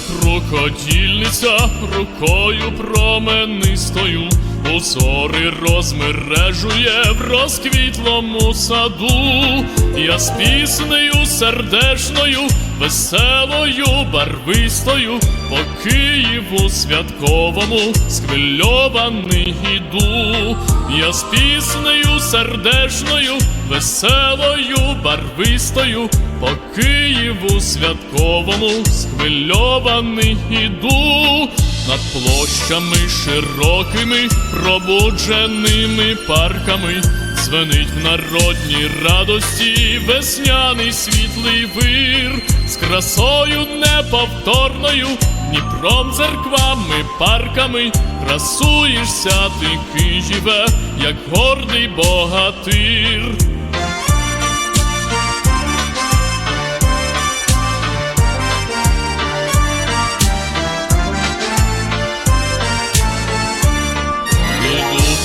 Суходільниця рукою променистою Узори розмережує в розквітлому саду. Я з піснею сердешною, веселою, барвистою, по Києву святковому схвильований іду. Я з піснею сердешною, веселою, барвистою, по Києву святковому схвильований іду. Над площами широкими, пробудженими парками, Звенить в народній радості весняний світлий вир, красою неповторною, Дніпром, церквами, парками, красуєшся ти Києве, як гордий богатир.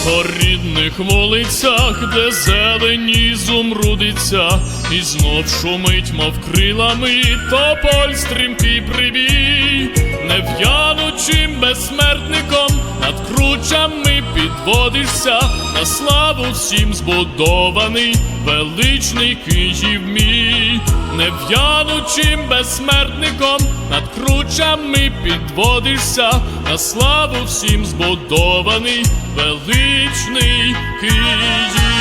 По рідних вулицях, де зелені зумрудиться, і знов шумить, мов крилами, тополь стрімкий прибій, не в'янучим безсмертником кручами підводишся, на славу всім збудований, величний Київ мій, нев'янучим безсмертником над кручами підводишся, на славу всім збудований, величний Київ.